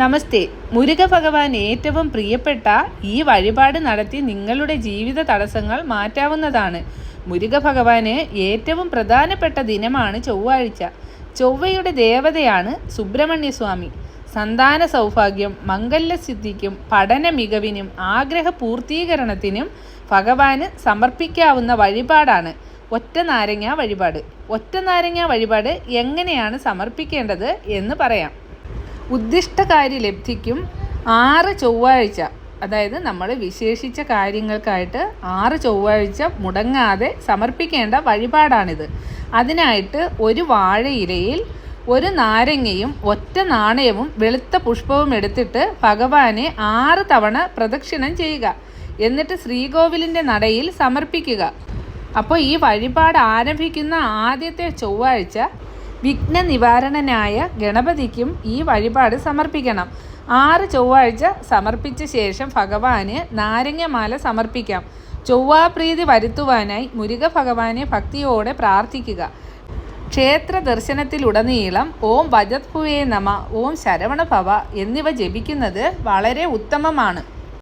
നമസ്തേ. മുരുക ഭഗവാൻ ഏറ്റവും പ്രിയപ്പെട്ട ഈ വഴിപാട് നടത്തി നിങ്ങളുടെ ജീവിത തടസ്സങ്ങൾ മാറ്റാവുന്നതാണ്. മുരുക ഭഗവാന് ഏറ്റവും പ്രധാനപ്പെട്ട ദിനമാണ് ചൊവ്വാഴ്ച. ചൊവ്വയുടെ ദേവതയാണ് സുബ്രഹ്മണ്യസ്വാമി. സന്താന സൗഭാഗ്യം മംഗല്യസിദ്ധിക്കും പഠന മികവിനും ആഗ്രഹ പൂർത്തീകരണത്തിനും ഭഗവാന് സമർപ്പിക്കാവുന്ന വഴിപാടാണ് ഒറ്റ നാരങ്ങ വഴിപാട്. ഒറ്റ നാരങ്ങ വഴിപാട് എങ്ങനെയാണ് സമർപ്പിക്കേണ്ടത് എന്ന് പറയാം. ഉദ്ദിഷ്ടകാര്യ ലബ്ധിക്കും ആറ് ചൊവ്വാഴ്ച അതായത് നമ്മൾ വിശേഷിച്ച കാര്യങ്ങൾക്കായിട്ട് ആറ് ചൊവ്വാഴ്ച മുടങ്ങാതെ സമർപ്പിക്കേണ്ട വഴിപാടാണിത്. അതിനായിട്ട് ഒരു വാഴയിലയിൽ ഒരു നാരങ്ങയും ഒറ്റ നാണയവും വെളുത്ത പുഷ്പവും എടുത്തിട്ട് ഭഗവാനെ ആറ് തവണ പ്രദക്ഷിണം ചെയ്യുക. എന്നിട്ട് ശ്രീകോവിലിന്റെ നടയിൽ സമർപ്പിക്കുക. അപ്പോൾ ഈ വഴിപാട് ആരംഭിക്കുന്ന ആദ്യത്തെ ചൊവ്വാഴ്ച വിഘ്ന നിവാരണനായ ഗണപതിക്കും ഈ വഴിപാട് സമർപ്പിക്കണം. ആറ് ചൊവ്വാഴ്ച സമർപ്പിച്ച ശേഷം ഭഗവാന് നാരങ്ങമാല സമർപ്പിക്കാം. ചൊവ്വാപ്രീതി വരുത്തുവാനായി മുരുക ഭഗവാനെ ഭക്തിയോടെ പ്രാർത്ഥിക്കുക. ക്ഷേത്ര ദർശനത്തിലുടനീളം ഓം വജത്പുവേ നമ ഓം ശരവണഭവ എന്നിവ ജപിക്കുന്നത് വളരെ ഉത്തമമാണ്.